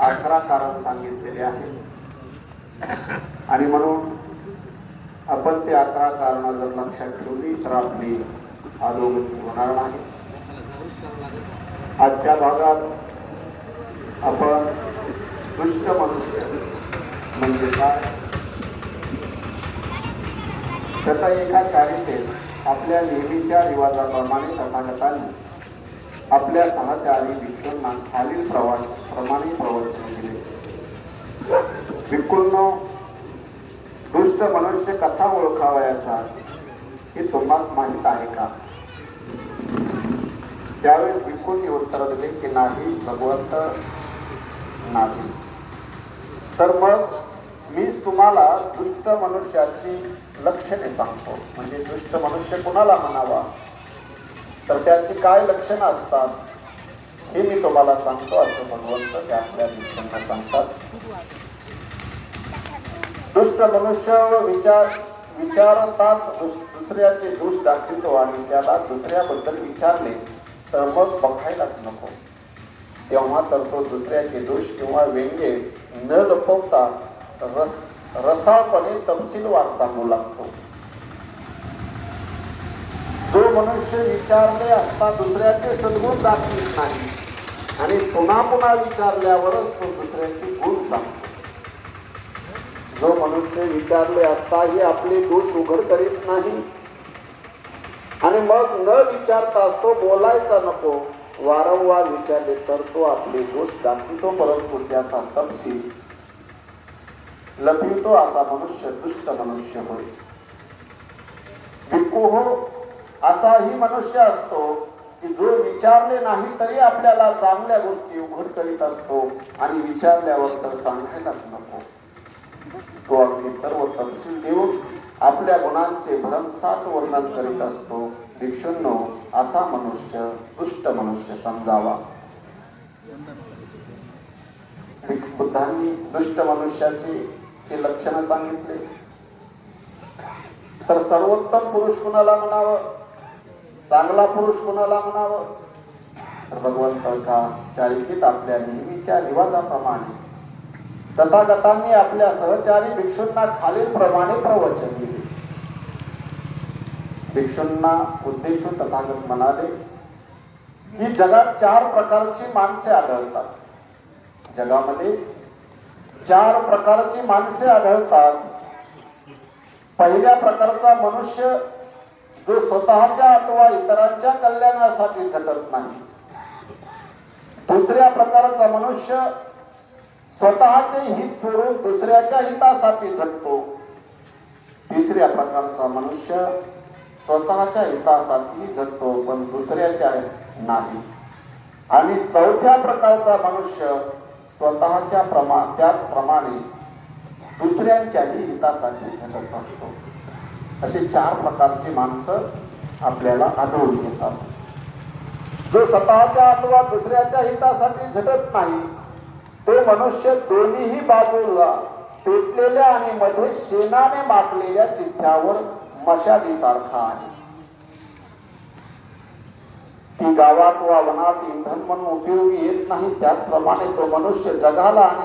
अकरा कारण सांगितलेले आहेत. आणि म्हणून आपण ते अकरा कारण जर लक्षात ठेवली तर आपली अधोगती होणार नाही. आजच्या भागात आपण दुष्ट मनुष्य म्हणजे काय? त्याचा एका चारितेत आपल्या नेहमीच्या रिवाजाप्रमाणे तथागतांनी आपल्या सहचारी विश्वना खालील प्रवास प्रमाणे प्रवचन भिक्खूंनो दुष्ट मनुष्य कसा ओळखावयाचा हे तुम्हाला माहीत आहे का? त्यावेळेस भिक्खूंनी उत्तर दिले की नाही भगवंत नाही. तर मग मी तुम्हाला दुष्ट मनुष्याची लक्षणे सांगतो. म्हणजे दुष्ट मनुष्य कुणाला म्हणावा? तर त्याची काय लक्षणं असतात? हे मी तुम्हाला सांगतो. असं भगवंत ते आपल्या भिक्षांना सांगतात. दुष्ट मनुष्य विचार विचारताच दुस- दुसऱ्याचे दोष दाखवितो आणि त्याला दुसऱ्याबद्दल विचारले तर मग बघायलाच नको. तेव्हा तर तो दुसऱ्याचे दोष किंवा व्यंगे न लपवता रस रसाळपणे तपशीलवार सांगू लागतो. जो मनुष्य विचारले असता दुसऱ्याचे सद्गुण दाखवित नाही आणि पुन्हा पुन्हा विचारल्यावरच तो दुसऱ्याचे गुण सांगतो. जो मनुष्य विचारले असताही आपले दोष उघड करीत नाही. आणि मग न विचारता तो बोलायचा नको वारंवार विचारले तर तो आपले दोष दाखवितो परंतु त्याचा तपशील लपितो असा मनुष्य दुष्ट मनुष्य होय. भिक्खू हो असाही मनुष्य असतो की जो विचारले नाही तरी आपल्याला चांगल्या गोष्टी उघड करीत असतो आणि विचारल्यावर तर सांगायलाच नको. तो अगदी सर्व तपशील देऊन आपल्या गुणांचे भरमसाठ वर्णन करीत असतो. भिक्षुंनो असा मनुष्य दुष्ट मनुष्य समजावा. बुद्धांनी दुष्ट मनुष्याचे हे लक्षण सांगितले. तर सर्वोत्तम पुरुष कुणाला म्हणावं? चांगला पुरुष कुणाला म्हणावं? तर भगवंताच्या चारित्रीत आपल्या नेहमीच्या रिवाजाप्रमाणे तथागतांनी आपल्या सहचारी भिक्षूंना खालील प्रमाणे प्रवचन दिले. भिक्षूंना उद्देशून तथागत म्हणाले की जगात चार प्रकारची माणसे आढळतात. जगामध्ये चार प्रकारची माणसे आढळतात. पहिल्या प्रकारचा मनुष्य जो स्वतःच्या अथवा इतरांच्या कल्याणासाठी झटत नाही. दुसऱ्या प्रकारचा मनुष्य स्वतःचे हित सोडून दुसऱ्याच्या हितासाठी झटतो तिसऱ्या प्रकारचा मनुष्य स्वतःच्या हितासाठी झटतो पण दुसऱ्याच्या नाही. आणि चौथ्या प्रकारचा मनुष्य स्वतःच्या प्रमा त्याचप्रमाणे दुसऱ्यांच्याही हितासाठी झटत असतो. असे चार प्रकारची माणसं आपल्याला आढळून येतात. जो स्वतःच्या अथवा दुसऱ्याच्या हितासाठी झटत नाही तो मनुष्य दोन्हीही बाजूला पेटलेल्या आणि मध्ये शेणाने माखलेल्या चिठ्ठ्यावर मशाली सारखा आहे. ती गावात वा वनात इंधन म्हणून उपयोगी येत नाही. त्याचप्रमाणे तो मनुष्य जगाला आणि